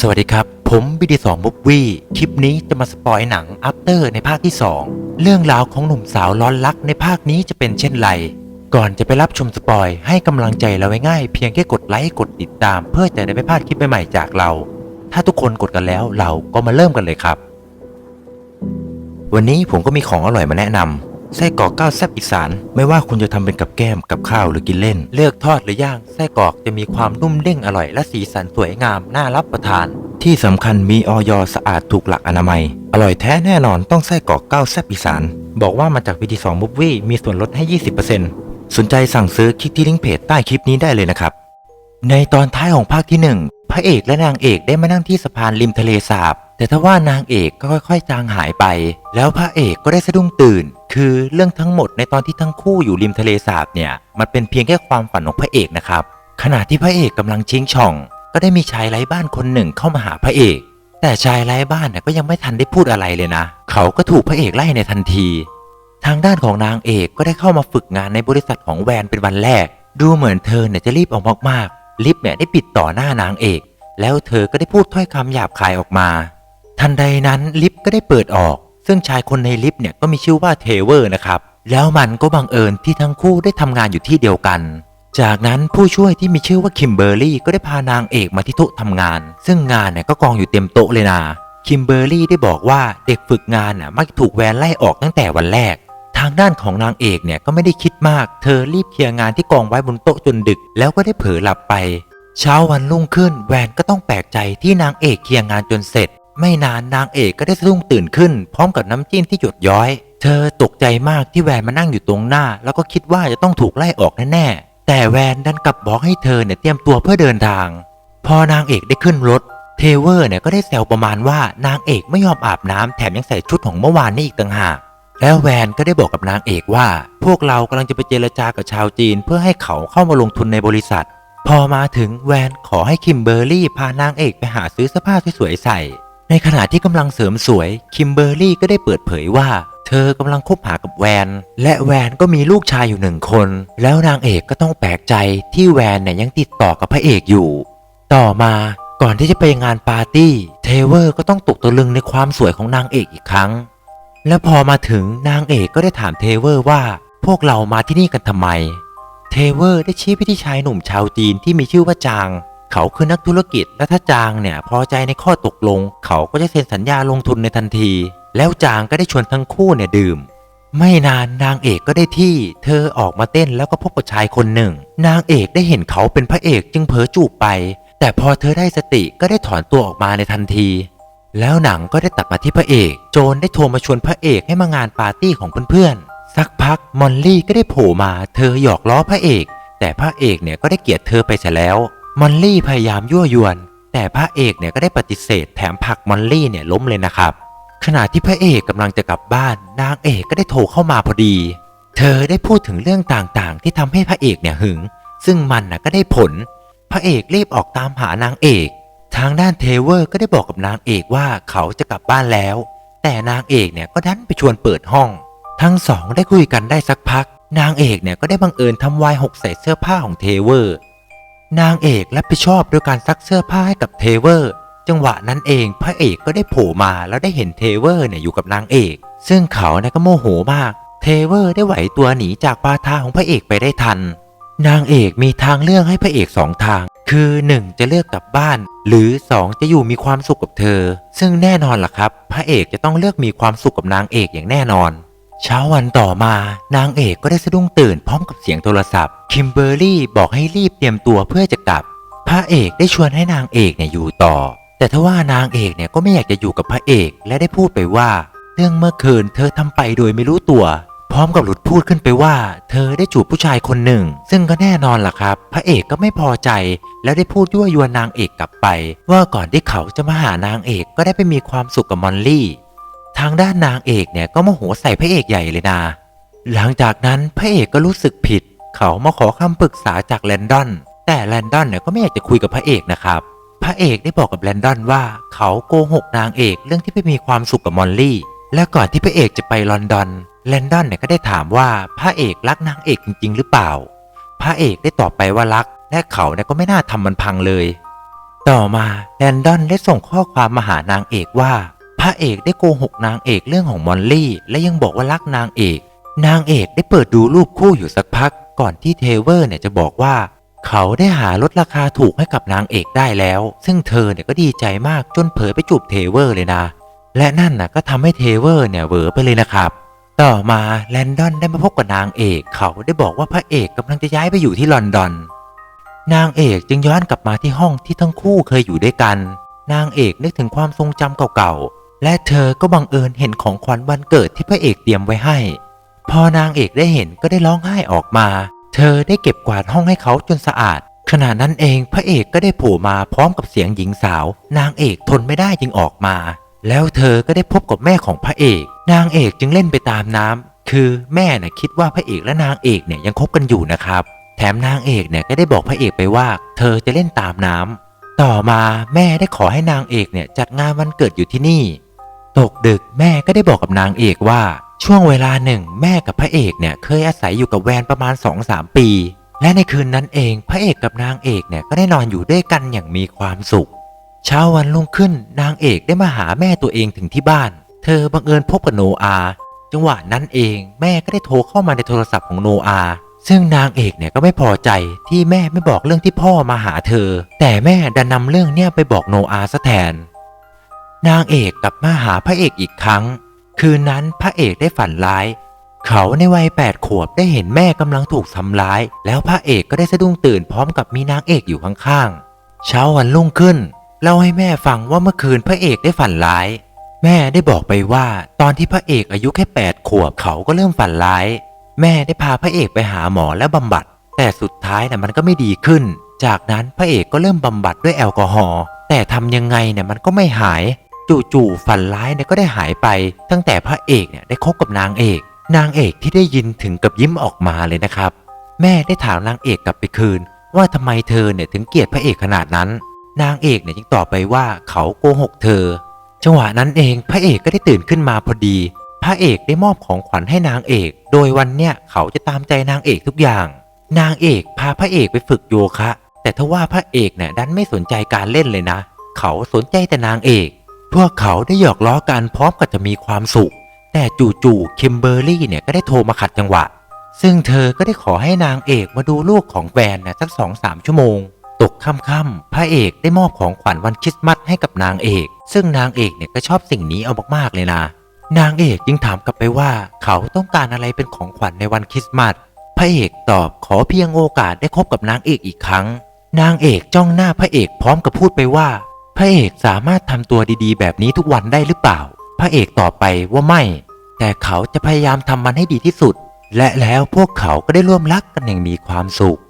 สวัสดีครับ ผมบีดีสองบุ๊กวี่คลิปนี้จะมาสปอยหนัง After ในภาคที่ 2 เรื่องราวของหนุ่มสาวร้อนรักในภาคนี้จะเป็นเช่นไร ก่อนจะไปรับชมสปอยให้กำลังใจเราไว้ง่ายเพียงแค่กดไลค์กดติดตาม เพื่อจะได้ไม่พลาดคลิปใหม่ๆจากเรา ถ้าทุกคนกดกันแล้วเราก็มาเริ่มกันเลยครับ วันนี้ผมก็มีของอร่อยมาแนะนำ ไส้กรอกก้าวแซ่บอีสาน ไม่ว่าคุณจะทำเป็นกับแก้มกับข้าวหรือกินเล่น เลือกทอดหรือย่างไส้กรอกจะมีความนุ่มเด้งอร่อยและสีสันสวยงามน่ารับประทาน ที่สำคัญมีออยสะอาดถูกหลักอนามัย อร่อยแท้แน่นอนต้องไส้กรอกก้าวแซ่บอีสาน บอกว่ามาจากวิธีสองบุ๊วี่มีส่วนลดให้ 20%สนใจสั่งซื้อคลิกที่ลิงก์เพจใต้คลิปนี้ได้เลยนะครับในตอนท้ายของภาคที่หนึ่งพระเอกและนางเอกได้มานั่งที่สะพานริมทะเลสาบ แต่ทว่านางเอกก็ค่อยๆจางหายไป แล้วพระเอกก็ได้สะดุ้งตื่น คือเรื่องทั้งหมดในตอนที่ทั้งคู่อยู่ริมทะเลสาบเนี่ย มันเป็นเพียงแค่ความฝันของพระเอกนะครับ ขณะที่พระเอกกำลังชิงช่อง ก็ได้มีชายไร้บ้านคนหนึ่งเข้ามาหาพระเอก แต่ชายไร้บ้านน่ะก็ยังไม่ทันได้พูดอะไรเลยนะ เขาก็ถูกพระเอกไล่ในทันที ทางด้านของนางเอกก็ได้เข้ามาฝึกงานในบริษัทของแวนเป็นวันแรก ดูเหมือนเธอเนี่ยจะรีบออกมากๆลิฟต์เนี่ยได้ปิดต่อหน้านางเอก แล้วเธอก็ได้พูดถ้อยคำหยาบคายออกมา ทันใดนั้นลิฟต์ก็ได้เปิดออก ซึ่งชายคนในลิฟต์เนี่ยก็มีชื่อว่าเทเวอร์นะครับ แล้วมันก็บังเอิญที่ทั้งคู่ได้ทำงานอยู่ที่เดียวกัน จากนั้นผู้ช่วยที่มีชื่อว่าคิมเบอร์รี่ก็ได้พานางเอกมาที่โต๊ะทำงาน ซึ่งงานเนี่ยก็กองอยู่เต็มโต๊ะเลยนะคิมเบอร์รี่ได้บอกว่าเด็กฝึกงานน่ะมักถูกแวนไล่ออกตั้งแต่วันแรก ทางด้านของนางเอกเนี่ยก็ไม่ได้คิดมาก เธอรีบเคลียร์งานที่กองไว้บนโต๊ะจนดึก แล้วก็ได้เผลอหลับไป เช้าวันรุ่งขึ้นแวนก็ต้องแปลกใจที่นางเอกเคลียร์งานจนเสร็จ ไม่นานนางเอกก็ได้สะดุ้งตื่นขึ้น พร้อมกับน้ำจิ้มที่หยดย้อย เธอตกใจมากที่แวนมานั่งอยู่ตรงหน้า แล้วก็คิดว่าจะต้องถูกไล่ออกแน่ๆแต่แวนดันกลับบอกให้เธอเนี่ยเตรียมตัวเพื่อเดินทาง พอนางเอกได้ขึ้นรถเทเวอร์เนี่ยก็ได้แซวประมาณว่านางเอกไม่ยอมอาบน้ำแถมยังใส่ชุดของเมื่อวานนี้อีกต่างหากแล้วแวนก็ได้บอกกับนางเอกว่า พวกเรากำลังจะไปเจรจากับชาวจีน เพื่อให้เขาเข้ามาลงทุนในบริษัท พอมาถึงแวนขอให้คิมเบอร์รี่พานางเอกไปหาซื้อเสื้อผ้าสวยๆใส่ ในขณะที่กำลังเสริมสวย คิมเบอร์รี่ก็ได้เปิดเผยว่า เธอกำลังคบหากับแวน และแวนก็มีลูกชายอยู่หนึ่งคน แล้วนางเอกก็ต้องแปลกใจที่แวนเนี่ยยังติดต่อกับพระเอกอยู่ ต่อมาก่อนที่จะไปงานปาร์ตี้ เทเวอร์ก็ต้องตกตะลึงในความสวยของนางเอกอีกครั้ง และพอมาถึงนางเอกก็ได้ถามเทเวอร์ว่า พวกเรามาที่นี่กันทำไม เทเวอร์ได้ชี้ไปที่ชายหนุ่มชาวจีนที่มีชื่อว่าจาง เขาคือนักธุรกิจ และถ้าจางเนี่ยพอใจในข้อตกลง เขาก็จะเซ็นสัญญาลงทุนในทันที แล้วจางก็ได้ชวนทั้งคู่เนี่ยดื่ม ไม่นานนางเอกก็ได้ที่ เธอออกมาเต้นแล้วก็พบกับชายคนหนึ่ง นางเอกได้เห็นเขาเป็นพระเอกจึงเผลอจูบไป แต่พอเธอได้สติก็ได้ถอนตัวออกมาในทันที แล้วหนังก็ได้ตัดมาที่พระเอก โจนได้โทรมาชวนพระเอกให้มางานปาร์ตี้ของเพื่อนๆสักพักมอลลี่ก็ได้โผล่มา เธอหยอกล้อพระเอก แต่พระเอกเนี่ยก็ได้เกลียดเธอไปเสียแล้ว มอลลี่พยายามยั่วยวน แต่พระเอกเนี่ยก็ได้ปฏิเสธแถมผลักมอลลี่เนี่ยล้มเลยนะครับ ขณะที่พระเอกกำลังจะกลับบ้านนางเอกก็ได้โทรเข้ามาพอดี เธอได้พูดถึงเรื่องต่างๆ ที่ทำให้พระเอกเนี่ยหึง ซึ่งมันน่ะก็ได้ผล พระเอกรีบออกตามหานางเอก ทางด้านเทเวอร์ก็ได้บอกกับนางเอกว่าเขาจะกลับบ้านแล้ว แต่นางเอกเนี่ยก็ดันไปชวนเปิดห้อง ทั้งสองได้คุยกันได้สักพัก นางเอกเนี่ยก็ได้บังเอิญทำวายหกใส่เสื้อผ้าของเทเวอร์ นางเอกรับผิดชอบโดยการซักเสื้อผ้าให้กับเทเวอร์ จังหวะนั้นเองพระเอกก็ได้โผล่มาแล้วได้เห็นเทเวอร์เนี่ยอยู่กับนางเอก ซึ่งเขาเนี่ยก็โมโหมาก เทเวอร์ได้ไหวตัวหนีจากปาทาของพระเอกไปได้ทัน นางเอกมีทางเลือกให้พระเอกสองทาง คือ 1 จะเลือกกลับบ้าน หรือ 2 จะอยู่มีความสุขกับเธอ ซึ่งแน่นอนล่ะครับ พระเอกจะต้องเลือกมีความสุขกับนางเอกอย่างแน่นอน เช้าวันต่อมานางเอกก็ได้สะดุ้งตื่นพร้อมกับเสียงโทรศัพท์ คิมเบอร์รี่บอกให้รีบเตรียมตัวเพื่อจะกลับ พระเอกได้ชวนให้นางเอกเนี่ยอยู่ต่อ แต่ถ้าว่านางเอกเนี่ยก็ไม่อยากจะอยู่กับพระเอกและได้พูดไปว่า เรื่องเมื่อคืนเธอทำไปโดยไม่รู้ตัว พร้อมกับหลุดพูดขึ้นไปว่า เธอได้จูบผู้ชายคนหนึ่ง ซึ่งก็แน่นอนล่ะครับ พระเอกก็ไม่พอใจ แล้วได้พูดยั่วยวนนางเอกกลับไป ว่าก่อนที่เขาจะมาหานางเอกก็ได้ไปมีความสุขกับมอลลี่ ทางด้านนางเอกเนี่ยก็โมโหใส่พระเอกใหญ่เลยนะหลังจากนั้นพระเอกก็รู้สึกผิด เขามาขอคำปรึกษาจากแลนดอน แต่แลนดอนเนี่ยก็ไม่อยากจะคุยกับพระเอกนะครับ พระเอกได้บอกกับแลนดอนว่าเขาโกหกนางเอกเรื่องที่ไปมีความสุขกับมอลลี่ และก่อนที่พระเอกจะไปลอนดอนแลนดอนเนี่ยก็ได้ถามว่าพระเอกรักนางเอกจริง ๆ หรือเปล่า พระเอกได้ตอบไปว่ารัก และเขาเนี่ยก็ไม่น่าทำมันพังเลย ต่อมาแลนดอนได้ส่งข้อความมาหานางเอกว่า พระเอกได้โกหกนางเอกเรื่องของมอลลี่ และยังบอกว่ารักนางเอก นางเอกได้เปิดดูรูปคู่อยู่สักพัก ก่อนที่เทเวอร์เนี่ยจะบอกว่า เขาได้หาลดราคาถูกให้กับนางเอกได้แล้ว ซึ่งเธอเนี่ยก็ดีใจมากจนเผยไปจูบเทเวอร์เลยนะ และนั่นน่ะก็ทำให้เทเวอร์เนี่ยเวอไปเลยนะครับ ต่อมาแลนดอนได้มาพบกับนางเอก เขาได้บอกว่าพระเอกกำลังจะย้ายไปอยู่ที่ลอนดอนนางเอกจึงย้อนกลับมาที่ห้องที่ทั้งคู่เคยอยู่ด้วยกัน นางเอกนึกถึงความทรงจำเก่าๆ และเธอก็บังเอิญเห็นของขวัญวันเกิดที่พระเอกเตรียมไว้ให้ พอนางเอกได้เห็นก็ได้ร้องไห้ออกมา เธอได้เก็บกวาดห้องให้เขาจนสะอาด ขณะนั้นเองพระเอกก็ได้โผล่มาพร้อมกับเสียงหญิงสาว นางเอกทนไม่ได้จึงออกมา แล้วเธอก็ได้พบกับแม่ของพระเอก นางเอกจึงเล่นไปตามน้ำคือแม่น่ะคิดว่าพระเอกและนางเอกเนี่ยยังคบกันอยู่นะครับ แถมนางเอกเนี่ยก็ได้บอกพระเอกไปว่า เธอจะเล่นตามน้ำต่อมาแม่ได้ขอให้นางเอกเนี่ยจัดงานวันเกิดอยู่ที่นี่ ตกดึกแม่ก็ได้บอกกับนางเอกว่า ช่วงเวลาหนึ่งแม่กับพระเอกเนี่ยเคยอาศัยอยู่กับแวนประมาณ 2-3 ปี และในคืนนั้นเองพระเอกกับนางเอกเนี่ยก็ได้นอนอยู่ด้วยกันอย่างมีความสุข เช้าวันรุ่งขึ้นนางเอกได้มาหาแม่ตัวเองถึงที่บ้าน เธอบังเอิญพบกับโนอา จังหวะนั้นเองแม่ก็ได้โทรเข้ามาในโทรศัพท์ของโนอาซึ่งนางเอกเนี่ยก็ไม่พอใจที่แม่ไม่บอกเรื่องที่พ่อมาหาเธอ แต่แม่ดันนำเรื่องเนี่ยไปบอกโนอาซะแทน นางเอกกลับมาหาพระเอกอีกครั้ง คืนนั้นพระเอกได้ฝันร้าย เขาในวัยแปดขวบได้เห็นแม่กำลังถูกทำร้าย แล้วพระเอกก็ได้สะดุ้งตื่นพร้อมกับมีนางเอกอยู่ข้างๆ เช้าวันรุ่งขึ้นเล่าให้แม่ฟังว่าเมื่อคืนพระเอกได้ฝันร้าย แม่ได้บอกไปว่าตอนที่พระเอกอายุแค่แปดขวบเขาก็เริ่มฝันร้าย แม่ได้พาพระเอกไปหาหมอและบำบัด แต่สุดท้ายน่ะมันก็ไม่ดีขึ้น จากนั้นพระเอกก็เริ่มบำบัดด้วยแอลกอฮอล์แต่ทำยังไงเนี่ยมันก็ไม่หาย จู่ๆฝันร้ายเนี่ยก็ได้หายไป ตั้งแต่พระเอกเนี่ยได้คบกับนางเอก นางเอกที่ได้ยินถึงกับยิ้มออกมาเลยนะครับ แม่ได้ถามนางเอกกลับไปคืน ว่าทำไมเธอเนี่ยถึงเกลียดพระเอกขนาดนั้น นางเอกเนี่ยจึงตอบไปว่าเขาโกหกเธอ จังหวะนั้นเองพระเอกก็ได้ตื่นขึ้นมาพอดี พระเอกได้มอบของขวัญให้นางเอก โดยวันเนี้ยเขาจะตามใจนางเอกทุกอย่าง นางเอกพาพระเอกไปฝึกโยคะ แต่ทว่าพระเอกเนี่ยดันไม่สนใจการเล่นเลยนะ เขาสนใจแต่นางเอก พวกเขาได้หยอกล้อกันพร้อมกับจะมีความสุข แต่จู่ๆคิมเบอร์รี่เนี่ยก็ได้โทรมาขัดจังหวะ ซึ่งเธอก็ได้ขอให้นางเอกมาดูลูกของแวนนะสักสองสามชั่วโมง ตกค่ำๆพระเอกได้มอบของขวัญวันคริสต์มาสให้กับนางเอก ซึ่งนางเอกเนี่ยก็ชอบสิ่งนี้เอามากๆเลยนะ นางเอกจึงถามกลับไปว่าเขาต้องการอะไรเป็นของขวัญในวันคริสต์มาสพระเอกตอบขอเพียงโอกาสได้คบกับนางเอกอีกครั้ง นางเอกจ้องหน้าพระเอกพร้อมกับพูดไปว่า พระเอกสามารถทำตัวดีๆ แบบนี้ทุกวันได้หรือเปล่า พระเอกตอบไปว่าไม่ แต่เขาจะพยายามทำมันให้ดีที่สุด และแล้วพวกเขาก็ได้ร่วมรักกันอย่างมีความสุข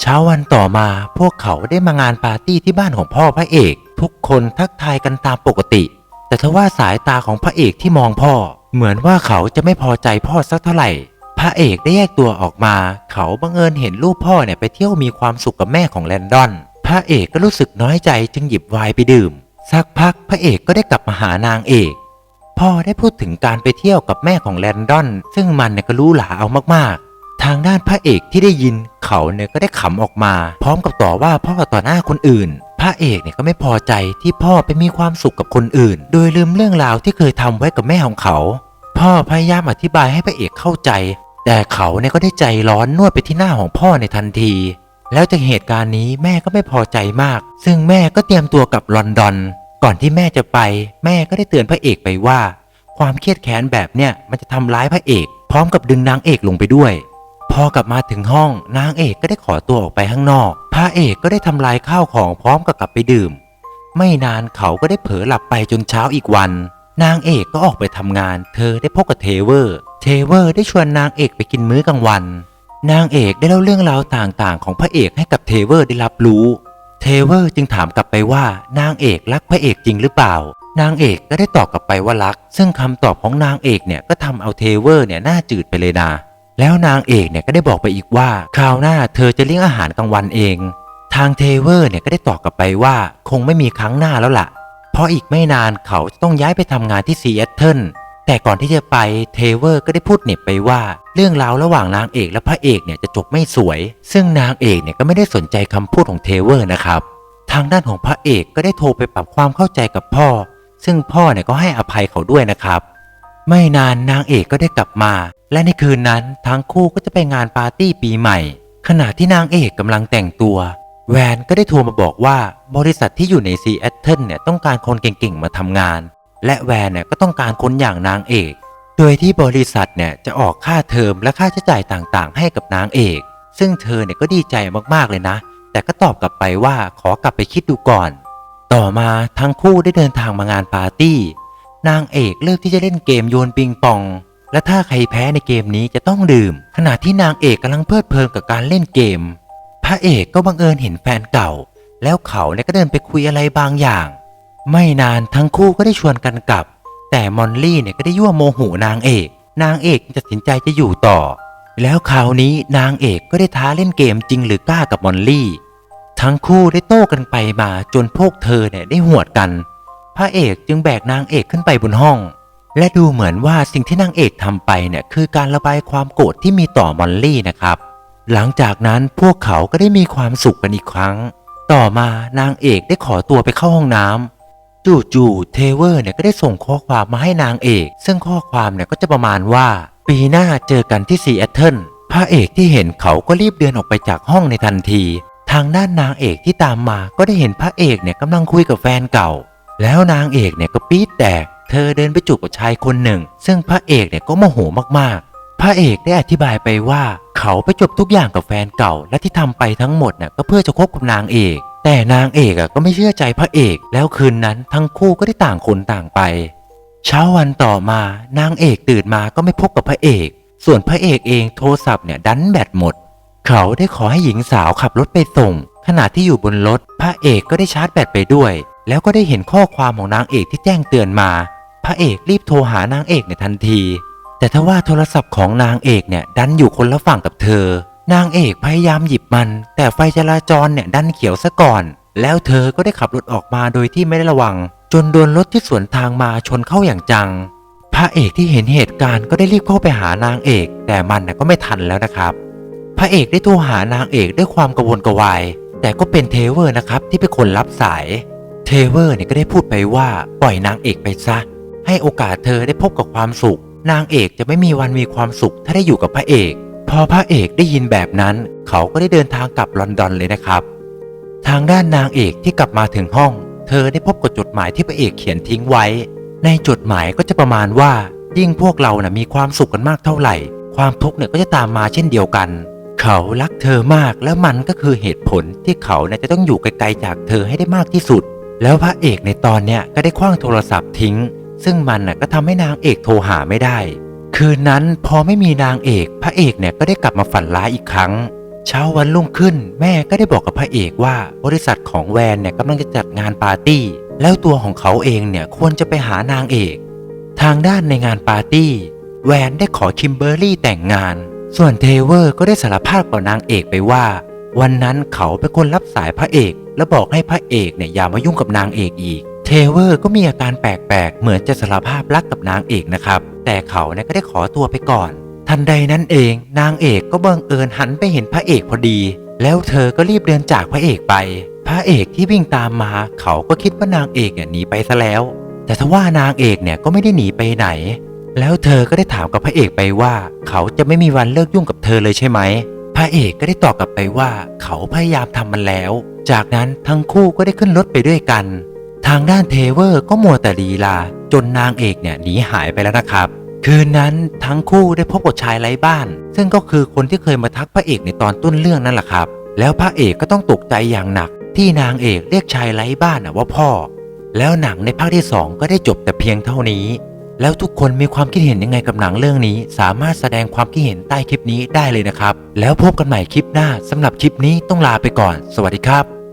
เช้าวันต่อมาพวกเขาได้มางานปาร์ตี้ที่บ้านของพ่อพระเอก ทุกคนทักทายกันตามปกติ แต่ทว่าสายตาของพระเอกที่มองพ่อ เหมือนว่าเขาจะไม่พอใจพ่อสักเท่าไหร่ พระเอกได้แยกตัวออกมา เขาบังเอิญเห็นรูปพ่อเนี่ยไปเที่ยวมีความสุขกับแม่ของแลนดอน พระเอกก็รู้สึกน้อยใจจึงหยิบไวน์ไปดื่ม สักพักพระเอกก็ได้กลับมาหานางเอกพ่อได้พูดถึงการไปเที่ยวกับแม่ของแลนดอน ซึ่งมันเนี่ยก็รู้หลาเอามากๆ ทางด้านพระเอกที่ได้ยินเขาเนี่ยก็ได้ขำออกมา พร้อมกับต่อว่าพ่อต่อหน้าคนอื่น พระเอกเนี่ยก็ไม่พอใจที่พ่อไปมีความสุขกับคนอื่น โดยลืมเรื่องราวที่เคยทำไว้กับแม่ของเขา พ่อพยายามอธิบายให้พระเอกเข้าใจ แต่เขาเนี่ยก็ได้ใจร้อนนวดไปที่หน้าของพ่อในทันที แล้วจากเหตุการณ์นี้แม่ก็ไม่พอใจมาก ซึ่งแม่ก็เตรียมตัวกลับลอนดอน ก่อนที่แม่จะไป แม่ก็ได้เตือนพระเอกไปว่า ความเครียดแค้นแบบเนี้ยมันจะทำร้ายพระเอก พร้อมกับดึงนางเอกลงไปด้วย พอกลับมาถึงห้องนางเอกก็ได้ขอตัวออกไปข้างนอก พระเอกก็ได้ทำลายข้าวของพร้อมกับกลับไปดื่ม ไม่นานเขาก็ได้เผลอหลับไปจนเช้าอีกวัน นางเอกก็ออกไปทำงาน เธอได้พบกับเทเวอร์ เทเวอร์ได้ชวนนางเอกไปกินมื้อกลางวัน นางเอกได้เล่าเรื่องราวต่างๆ ของพระเอกให้กับเทเวอร์ได้รับรู้ เทเวอร์จึงถามกลับไปว่านางเอกรักพระเอกจริงหรือเปล่า นางเอกก็ได้ตอบกลับไปว่ารัก ซึ่งคำตอบของนางเอกเนี่ยก็ทำเอาเทเวอร์เนี่ยหน้าจืดไปเลยนะ แล้วนางเอกเนี่ยก็ได้บอกไปอีกว่าคราวหน้าเธอจะเลี้ยงอาหารกลางวันเอง ทางเทเวอร์เนี่ยก็ได้ตอบกลับไปว่าคงไม่มีครั้งหน้าแล้วล่ะ เพราะอีกไม่นานเขาจะต้องย้ายไปทำงานที่ซีแอตเทิล แต่ก่อนที่จะไปเทเวอร์ก็ได้พูดเน็บไปว่า เรื่องราวระหว่างนางเอกและพระเอกเนี่ยจะจบไม่สวย ซึ่งนางเอกเนี่ยก็ไม่ได้สนใจคำพูดของเทเวอร์นะครับททางด้านของพระเอกก็ได้โทรไปปรับความเข้าใจกับพ่อ ซึ่งพ่อเนี่ยก็ให้อภัยเขาด้วยนะครับ ไม่นานนางเอกก็ได้กลับมา และในคืนนั้นทั้งคู่ก็จะไปงานปาร์ตี้ปีใหม่ ขณะที่นางเอกกำลังแต่งตัว แวนก็ได้โทรมาบอกว่าบริษัทที่อยู่ในซีแอตเทิลเนี่ยต้องการคนเก่งๆมาทำงาน และแวนเนี่ยก็ต้องการคนอย่างนางเอก โดยที่บริษัทเนี่ยจะออกค่าเทอมและค่าใช้จ่ายต่างๆ ให้กับนางเอก ซึ่งเธอเนี่ยก็ดีใจมากๆเลยนะ แต่ก็ตอบกลับไปว่าขอกลับไปคิดดูก่อน ต่อมาทั้งคู่ได้เดินทางมางานปาร์ตี้ นางเอกเลือกที่จะเล่นเกมโยนปิงปอง และถ้าใครแพ้ในเกมนี้จะต้องดื่ม ขณะที่นางเอกกำลังเพลิดเพลินกับการเล่นเกม พระเอกก็บังเอิญเห็นแฟนเก่า แล้วเขาเนี่ยก็เดินไปคุยอะไรบางอย่าง ไม่นานทั้งคู่ก็ได้ชวนกันกลับ แต่มอลลี่เนี่ยก็ได้ยั่วโมโหนางเอก นางเอกตัดสินใจจะอยู่ต่อ แล้วคราวนี้นางเอกก็ได้ท้าเล่นเกมจริงหรือกล้ากับมอลลี่ ทั้งคู่ได้โต้กันไปมาจนพวกเธอเนี่ยได้หวดกัน พระเอกจึงแบกนางเอกขึ้นไปบนห้อง และดูเหมือนว่าสิ่งที่นางเอกทำไปเนี่ยคือการระบายความโกรธที่มีต่อมอลลี่นะครับ หลังจากนั้นพวกเขาก็ได้มีความสุขกันอีกครั้ง ต่อมานางเอกได้ขอตัวไปเข้าห้องน้ำ จู่ๆเทเวอร์เนี่ยก็ได้ส่งข้อความมาให้นางเอก ซึ่งข้อความเนี่ยก็จะประมาณว่า ปีหน้าเจอกันที่ซีแอตเทิลพระเอกที่เห็นเขาก็รีบเดินออกไปจากห้องในทันที ทางด้านนางเอกที่ตามมาก็ได้เห็นพระเอกเนี่ยกำลังคุยกับแฟนเก่า แล้วนางเอกเนี่ยก็ปี๊ดแตก เธอเดินไปจูบกับชายคนหนึ่ง ซึ่งพระเอกเนี่ยก็โมโหมากๆ พระเอกได้อธิบายไปว่า เขาไปจบทุกอย่างกับแฟนเก่า และที่ทำไปทั้งหมดน่ะก็เพื่อจะคบกับนางเอก แต่นางเอกอะก็ไม่เชื่อใจพระเอก แล้วคืนนั้นทั้งคู่ก็ได้ต่างคนต่างไป เช้าวันต่อมานางเอกตื่นมาก็ไม่พบกับพระเอก ส่วนพระเอกเองโทรศัพท์เนี่ยดันแบตหมด เขาได้ขอให้หญิงสาวขับรถไปส่ง ขณะที่อยู่บนรถพระเอกก็ได้ชาร์จแบตไปด้วย แล้วก็ได้เห็นข้อความของนางเอกที่แจ้งเตือนมา พระเอกรีบโทรหานางเอกในทันที แต่ทว่าโทรศัพท์ของนางเอกเนี่ยดันอยู่คนละฝั่งกับเธอ นางเอกพยายามหยิบมัน แต่ไฟจราจรเนี่ยดันเขียวซะก่อน แล้วเธอก็ได้ขับรถออกมาโดยที่ไม่ได้ระวัง จนโดนรถที่สวนทางมาชนเข้าอย่างจัง พระเอกที่เห็นเหตุการณ์ก็ได้รีบเข้าไปหานางเอก แต่มันน่ก็ไม่ทันแล้วนะครับ พระเอกได้โทรหานางเอกด้วยความกระวนกระวาย แต่ก็เป็นเทเวอร์นะครับที่เป็นคนรับสาย เทเวอร์เนี่ยก็ได้พูดไปว่าปล่อยนางเอกไปซะ ให้โอกาสเธอได้พบกับความสุข นางเอกจะไม่มีวันมีความสุขถ้าได้อยู่กับพระเอก อพระเอกได้ยินแบบนั้น เขาก็ได้เดินทางกลับลอนดอนเลยนะครับ ทางด้านนางเอกที่กลับมาถึงห้อง เธอได้พบกับจดหมายที่พระเอกเขียนทิ้งไว้ ในจดหมายก็จะประมาณว่า ยิ่งพวกเรานะ่ะมีความสุขกันมากเท่าไหร่ ความทุกข์เนี่ยก็จะตามมาเช่นเดียวกัน เขารักเธอมากและมันก็คือเหตุผลที่เขาเนี่ยจะต้องอยู่ไกลๆจากเธอให้ได้มากที่สุด แล้วพระเอกในตอนเนี้ยก็ได้คว้างโทรศัพท์ทิ้ง ซึ่งมันน่ะก็ทำให้นางเอกโทรหาไม่ได้ คืนนั้นพอไม่มีนางเอก พระเอกเนี่ยก็ได้กลับมาฝันร้ายอีกครั้ง เช้าวันรุ่งขึ้น แม่ก็ได้บอกกับพระเอกว่าบริษัทของแวนเนี่ยกำลังจะจัดงานปาร์ตี้ แล้วตัวของเขาเองเนี่ยควรจะไปหานางเอก ทางด้านในงานปาร์ตี้ แวนได้ขอคิมเบอร์รี่แต่งงาน ส่วนเทเวอร์ก็ได้สารภาพกับนางเอกไปว่า วันนั้นเขาเป็นคนรับสายพระเอก และบอกให้พระเอกเนี่ยอย่ามายุ่งกับนางเอกอีก เทเวอร์ก็มีอาการแปลกๆ เหมือนจะสารภาพรักกับนางเอกนะครับ แต่เขาเนี่ยก็ได้ขอตัวไปก่อน ทันใดนั้นเองนางเอกก็บังเอิญหันไปเห็นพระเอกพอดี แล้วเธอก็รีบเดินจากพระเอกไป พระเอกที่วิ่งตามมา เขาก็คิดว่านางเอกเนี่ยหนีไปซะแล้ว แต่ทว่านางเอกเนี่ยก็ไม่ได้หนีไปไหน แล้วเธอก็ได้ถามกับพระเอกไปว่า เขาจะไม่มีวันเลิกยุ่งกับเธอเลยใช่ไหมพระเอกก็ได้ตอบกลับไปว่า เขาพยายามทำมันแล้ว จากนั้นทั้งคู่ก็ได้ขึ้นรถไปด้วยกัน ทางด้านเทเวอร์ก็มัวแต่ลีลา จนนางเอกเนี่ยหนีหายไปแล้วนะครับ คืนนั้นทั้งคู่ได้พบกับชายไร้บ้าน ซึ่งก็คือคนที่เคยมาทักพระเอกในตอนต้นเรื่องนั่นแหละครับ แล้วพระเอกก็ต้องตกใจอย่างหนัก ที่นางเอกเรียกชายไร้บ้านว่าพ่อ แล้วหนังในภาคที่ 2 ก็ได้จบแต่เพียงเท่านี้ แล้วทุกคนมีความคิดเห็นยังไงกับหนังเรื่องนี้ สามารถแสดงความคิดเห็นใต้คลิปนี้ได้เลยนะครับ แล้วพบกันใหม่คลิปหน้าสำหรับคลิปนี้ต้องลาไปก่อน สวัสดีครับ